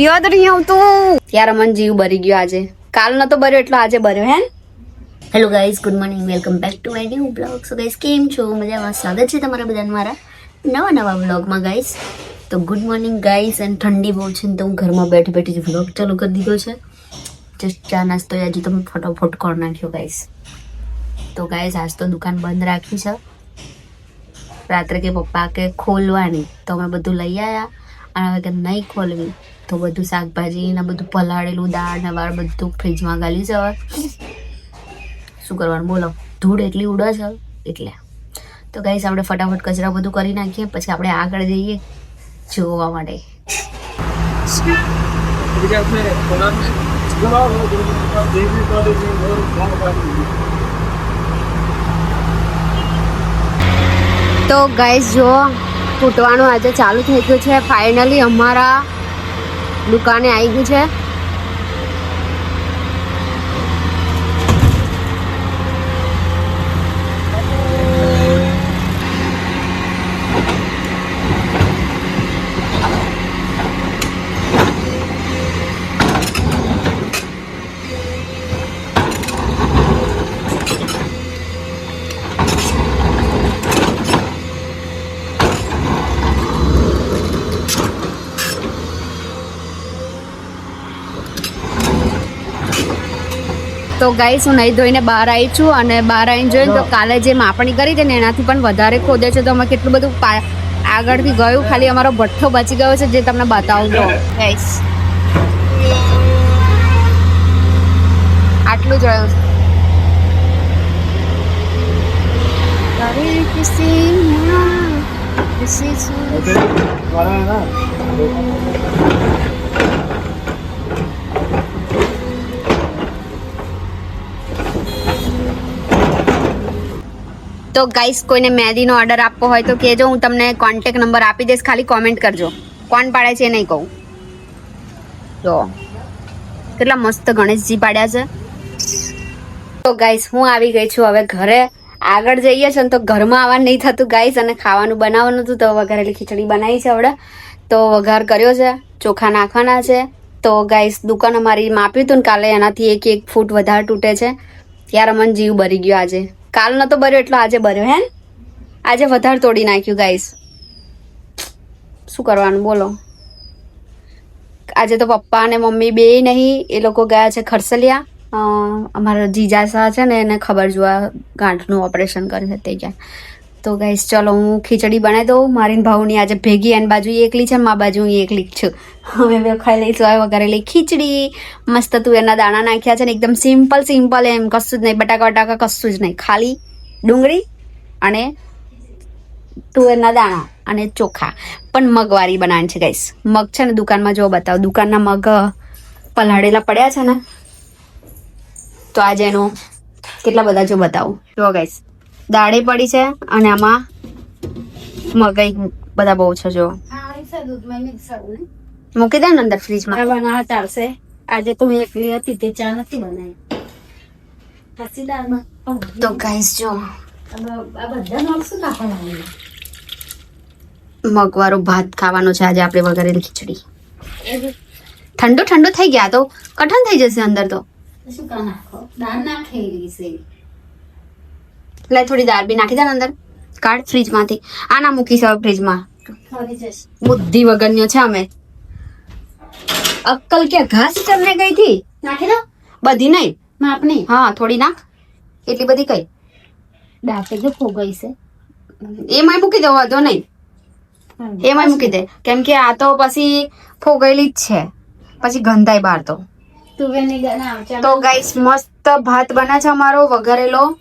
યાદ નહીં આવતું યાર મન જીવ ભરી ગયો આજે. કાલ નતો ભર્યો એટલો આજે ભર્યો હે? Hello guys good morning welcome back to my new blog so guys કેમ છો? મજામાં? સ્વાગત છે તમારા બધાને મારા નવા નવા વ્લોગમાં ગાઈઝ તો ગુડ મોર્નિંગ ગાઈઝ અને ઠંડી બહુ છે ને તો હું ઘરમાં બેઠી બેઠી જ વ્લોગ ચાલુ કરી દીધો છે. જસ્ટ ચા નાસ્તો હજુ તમે ફટોફટ કરી નાખ્યો ગાઈઝ તો ગાઈઝ આજ તો દુકાન બંધ રાખી છે. રાત્રે કે પપ્પા કે ખોલવાની તો અમે બધું લઈ આવ્યા અને હવે કે નહીં ખોલવી. તો બધું શાકભાજી ને બધું પલાળેલું, દાળ ને વાળ બધું ફ્રીજમાં ગાલી છે શું કરવાનું બોલો? ધૂળ એટલી ઉડે છે, એટલે. તો ગાઈસ આપણે ફટાફટ કચરા બધું કરી નાખીએ, પછી આપણે આગળ જઈએ જોવા માટે. તો ગાઈસ જો તૂટવાનું આજે ચાલુ થઈ ગયું છે. ફાઇનલી અમારા દુકાને આવી ગયું છે. તો ગાઈસ હું નહીં ધોઈને બહાર આવી છું અને બહાર આવીને જોઈને તો કાલે જે માપણી કરી હતી ને એનાથી પણ વધારે ખોદે છે તો અમે કેટલું બધું આગળથી ગયું ખાલી અમારો ભઠ્ઠો બચી ગયો છે જે તમને બતાવું. તો ગાઈસ આટલું જ રહ્યું છે. કિસી માં કિસી સે- તો ગાઈસ કોઈને મહેંદીનો ઓર્ડર આપવો હોય તો કહેજો, હું તમને કોન્ટેક નંબર આપી દઈશ, ખાલી કોમેન્ટ કરજો. કોણ પાડે છે એ નહીં કહું. જો. કેટલા મસ્ત ગણેશજી પાડ્યા છે. તો ગાઈસ હું આવી ગઈ છું હવે ઘરે. આગળ જઈએ છે ને તો ઘરમાં આવવાનું નહીં થતું ગાઈસ અને ખાવાનું બનાવવાનું હતું, તો વઘારેલી ખીચડી બનાવી છે આવડે. તો વઘાર કર્યો છે, ચોખા નાખવાના છે. તો ગાઈસ દુકાન અમારી માપ્યું હતું ને કાલે, એનાથી એક એક ફૂટ વધારે તૂટે છે. ત્યારે મને જીવ બરી ગયો આજે. કાલ નતો બર્યો એટલો આજે બર્યો હે આજે વધારે તોડી નાખ્યું ગાઈસ શું કરવાનું, બોલો? આજે તો પપ્પા અને મમ્મી બે નહીં, એ લોકો ગયા છે ખરસલિયા અમારા જીજા શાહ છે ને એને ખબર જોવા ગાંઠનું ઓપરેશન કરે છે, તે ગયા. તો ગાઈસ ચલો હું ખીચડી બનાવી દઉં. મારી ભાવની આજે ભેગી એન બાજુ એકલી છે મા બાજુ હું એકલી છું. હવે બે ખાઈ લઈશું, હવે વઘારેલી ખીચડી. મસ્ત તુવેરના દાણા નાખ્યા છે ને, એકદમ સિમ્પલ સિમ્પલ એમ. કશું જ નહીં, બટાકા બટાકા કશું જ નહીં. ખાલી ડુંગળી અને તુવેરના દાણા અને ચોખા. પણ મગવારી બનાવવાની છે ગાઈસ મગ છે ને દુકાનમાં જો બતાવો. દુકાનના મગ પલાળેલા પડ્યા છે ને. તો આજે એનો કેટલા બધા જો બતાવું. જો ગાઈસ દાળે પડી છે અને આમાં મગઈ બધા બહુ છે જો મૂકી દે ને અંદર ફ્રીજમાં. બનાવવા ચાલશે આજે તો મેં એકલી હતી તે ચા નથી બનાવી. તો ગાઈસ જો. મગવારો ભાત ખાવાનો છે આજે આપણે વઘારેલી ખીચડી. ઠંડો ઠંડો થઈ ગયા તો કઠણ થઈ જશે અંદર તો. શું નાખો દાળ નાખેલી છે. એટલે થોડી દાળ બી નાખી દે અંદર. કાઢ ફ્રીજમાંથી. આના મૂકી છે ફ્રીજમાં. બુદ્ધિ વગરનો છે અમે. અક્કલ કે ઘાસ ચરને ગઈ થી નાખી દો. બધી નહીં? માપની હા થોડી નાખ. એટલી બધી કઈ? દાળ તો જો ફોગઈ છે. એમાંય મૂકી દો વાંધો નહીં. એમાંય મૂકી દે. કેમ કે આ તો પછી ફોગયેલી જ છે. પછી ગંધાય બહાર તો. તો ગાઈસ મસ્ત ભાત બને છે અમારો વઘારેલો.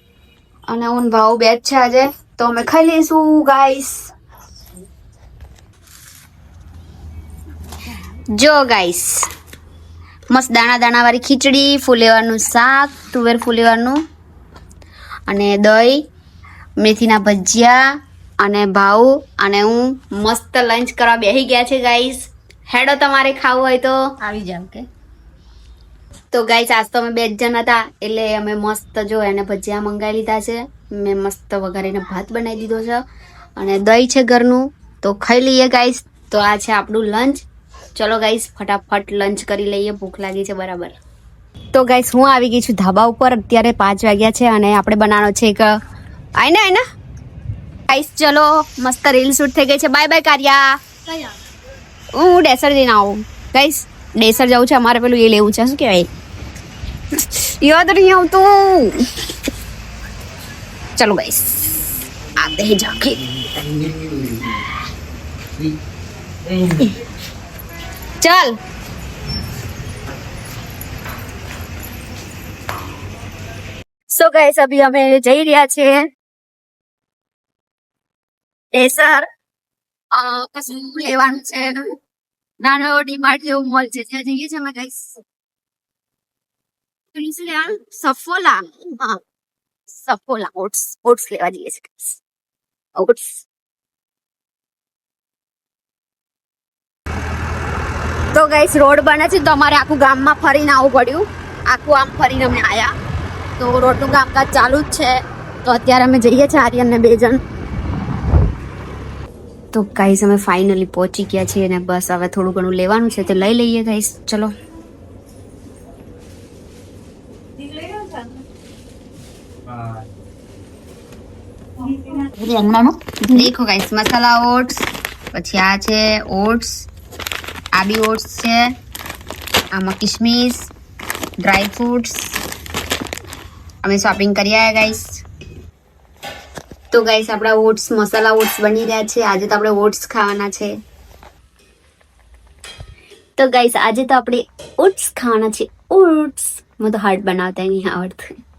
અને હું ભાવ બે જ છે આજે. તો અમે ખાઈ લઈશું ગાઈસ જો ગાઈસ મસ્ત દાણા દાણા વાળી ખીચડી, ફુલેવાનું શાક, તુવેર ફુલેવાનું અને દહીં, મેથીના ભજીયા અને ભાવ અને હું મસ્ત લંચ કરવા બેસી ગયા છે ગાઈસ હેડો તમારે ખાવું હોય તો. આવી જાવ કે? તો ગાઈસ આજ તો અમે બે જ જણ હતા એટલે અમે મસ્ત જો એને ભજીયા મંગાવી લીધા છે. મેં મસ્ત વઘારીને ભાત બનાવી દીધો છે. અને દહીં છે ઘરનું તો ખાઈ લઈએ ગાઈસ તો આ છે આપણું લંચ ચલો ગાઈસ ફટાફટ લંચ કરી લઈએ ભૂખ લાગી છે બરાબર. તો ગાઈસ હું આવી ગઈ છું ધાબા ઉપર અત્યારે પાંચ વાગ્યા છે અને આપણે બનાવવાનો છે એક આઈ ને આઈ ને ગાઈસ ચલો મસ્ત રીલ શૂટ થઈ ગઈ છે. બાય બાય કારિયા. હું ડેસર જઈને આવું. ગાઈસ ડેસર જવું છે અમારે પેલું એ લેવું છે શું કહેવાય? યાદ નહીં આવતું ચલો ગાઈસ આતે હે જાકે चल। સો ગાઈસ અભી અમે જઈ રહ્યા છીએ એ સર કશું લેવાનું છે નાનો ડીમાર્ટ જેવું મોલ છે ત્યાં જઈએ છીએ અમે ગાઈસ શું લેવાનું સફોલા હા. સફોલા ઓટ્સ ઓટ્સ લેવા જઈએ છે ઓટ્સ તો ગાઈસ રોડ બને છે. તો અમારે આખું ગામમાં ફરીને આવવું પડ્યું. આખું આમ ફરીને અમે આવ્યા તો રોડનું કામકાજ ચાલુ જ છે. તો અત્યારે અમે જઈએ છીએ આર્યન ને બે જણ. તો ગાઈસ અમે ફાઇનલી પહોંચી ગયા છીએ અને બસ હવે થોડું ઘણું લેવાનું છે તે લઈ લઈએ ગાઈસ ચલો. દેખો ગાઈસ મસાલા ઓટ્સ, પછી આ છે ઓટ્સ આબી ઓટ્સ છે, આમાં કિશમિશ ડ્રાય ફ્રૂટ્સ. અમે શોપિંગ કરી આવ્યા ગાઈસ તો ગાઈસ આપણા ઓટ્સ, મસાલા ઓટ્સ બની રહ્યા છે. આજે તો આપણે ઓટ્સ ખાવાના છે. તો ગાઈસ આજે તો આપણે ઓટ્સ ખાવાના છે. ઓટ્સ. મને તો હાર્ટ બનાવતા નહીં આવડતું.